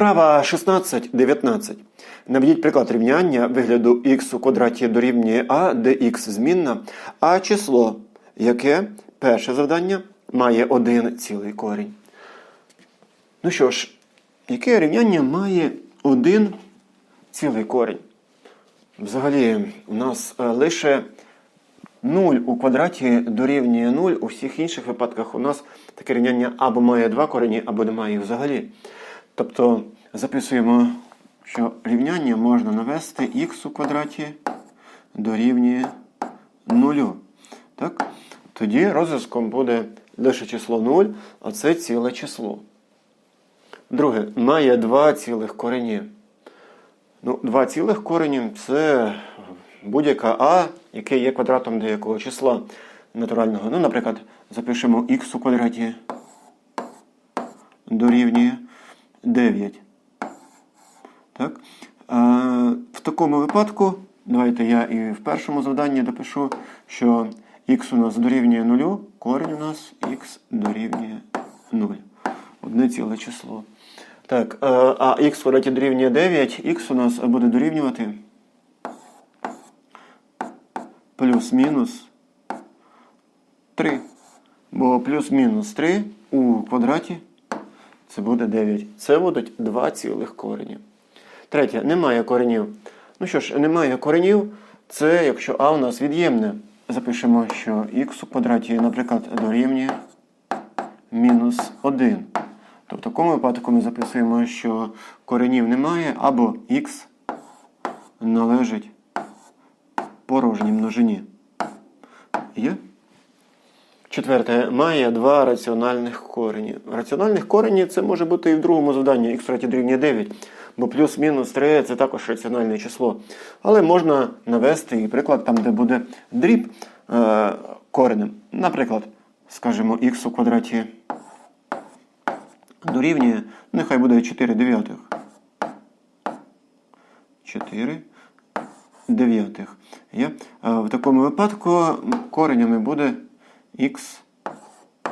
Вправа 16-19. Наведіть приклад рівняння вигляду х у квадраті дорівнює а, де х змінна, а число, яке перше завдання має один цілий корінь. Ну що ж, яке рівняння має один цілий корінь? Взагалі, у нас е, лише 0 у квадраті дорівнює 0. У всіх інших випадках у нас таке рівняння або має два корені, або немає їх взагалі. Тобто записуємо, що рівняння можна навести х у квадраті дорівнює 0. Так? Тоді розв'язком буде лише число 0, а це ціле число. Друге, має два цілих корені. Ну, два цілих корені це будь-яка а, яке є квадратом деякого числа натурального. Ну, наприклад, запишемо х у квадраті дорівнює 9. Так? А, в такому випадку, давайте я і в першому завданні допишу, що х у нас дорівнює 0, корінь у нас х дорівнює 0. Одне ціле число. Так, а а х в квадраті дорівнює 9, х у нас буде дорівнювати плюс-мінус 3. Бо плюс-мінус 3 у квадраті це буде 9. Це будуть два цілих корені. Третє, немає коренів. Ну що ж, немає коренів, це якщо а у нас від'ємне. Запишемо, що х у квадраті, наприклад, дорівнює мінус 1. То в такому випадку ми записуємо, що коренів немає, або х належить порожній множині. Є? Четверте, має два раціональних корені. Раціональних корені це може бути і в другому завданні х дорівнює 9, бо плюс-мінус 3 це також раціональне число. Але можна навести і приклад там, де буде дріб е, коренем. Наприклад, скажімо, х у квадраті дорівнює, нехай буде 4 дев'ятих. 4 дев'ятих. Є? В такому випадку коренями буде х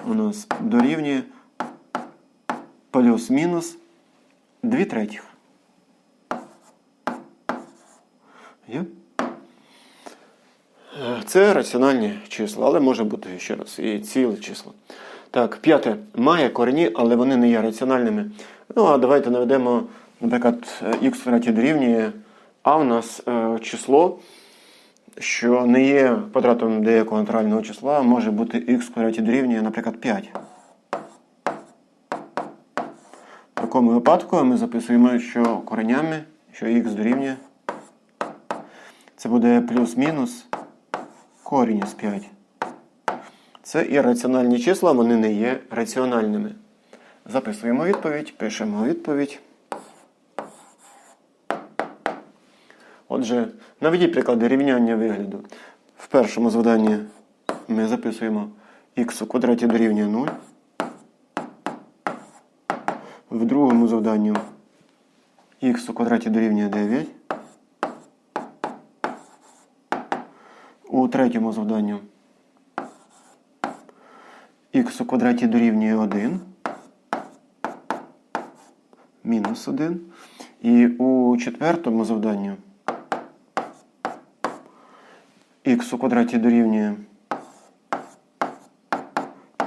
у нас дорівнює плюс-мінус 2 третіх. Це раціональні числа, але може бути ще раз і ціле число. Так, п'яте. Має корені, але вони не є раціональними. Ну, а давайте наведемо, наприклад, х в дорівнює, а у нас е, число, що не є квадратом деякого натурального числа, може бути х в квадраті дорівнює, наприклад, 5. В такому випадку ми записуємо, що коренями, що х дорівнює, це буде плюс-мінус корінь з 5. Це ірраціональні числа, вони не є раціональними. Записуємо відповідь, пишемо відповідь. Отже, наведіть приклади рівняння вигляду. В першому завданні ми записуємо х у квадраті дорівнює 0. В другому завданні х у квадраті дорівнює 9. У третьому завданні х у квадраті дорівнює 1. Мінус 1. І у четвертому завданні х у квадраті дорівнює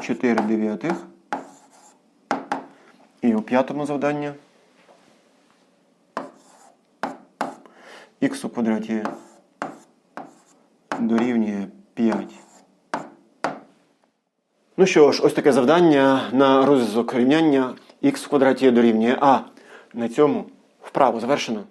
4 дев'ятих. І у п'ятому завданні х у квадраті дорівнює 5. Ну що ж, ось таке завдання на розв'язок рівняння х в квадраті дорівнює а. На цьому вправу завершено.